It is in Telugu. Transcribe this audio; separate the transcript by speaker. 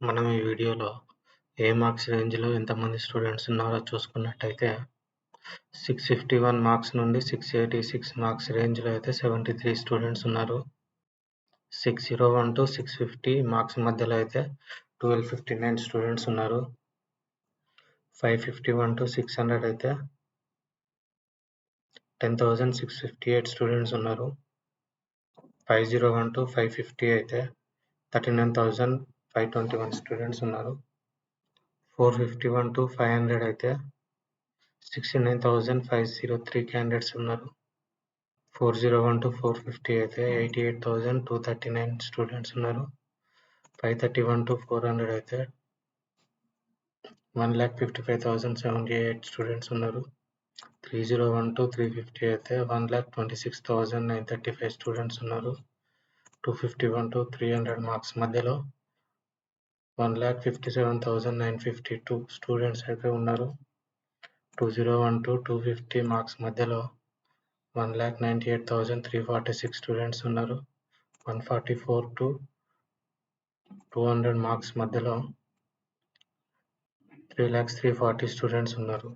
Speaker 1: మనం ఈ వీడియోలో ఏ మార్క్స్ రేంజ్లో ఎంతమంది స్టూడెంట్స్ ఉన్నారో చూసుకున్నట్టయితే సిక్స్ ఫిఫ్టీ వన్ మార్క్స్ నుండి సిక్స్ ఎయిటీ సిక్స్ మార్క్స్ రేంజ్లో అయితే సెవెంటీ త్రీ స్టూడెంట్స్ ఉన్నారు. Six zero one to six fifty marks మధ్యలో అయితే ట్వెల్వ్ ఫిఫ్టీ నైన్ స్టూడెంట్స్ ఉన్నారు. Five fifty one to six hundred అయితే ten thousand six fifty eight students ఉన్నారు. Five zero one to five fifty అయితే thirty nine thousand five twenty one students ఉన్నారు. Four fifty one to five hundred అయితే sixty nine thousand five zero three candidates ఉన్నారు. Four zero one to four fifty అయితే eighty eight thousand two thirty nine students ఉన్నారు. Five thirty one to four hundred అయితే one lakh fifty five thousand seventy eight students ఉన్నారు. Three zero one to three fifty అయితే one lakh twenty six thousand nine thirty five students ఉన్నారు. Two fifty one to three hundred marks మధ్యలో one lakh fifty seven thousand nine fifty two students అయితే ఉన్నారు. Two zero one to two fifty marks మధ్యలో one lakh ninety eight thousand three forty six students ఉన్నారు. One forty four to two hundred marks మధ్యలో three lakhs three forty students ఉన్నారు.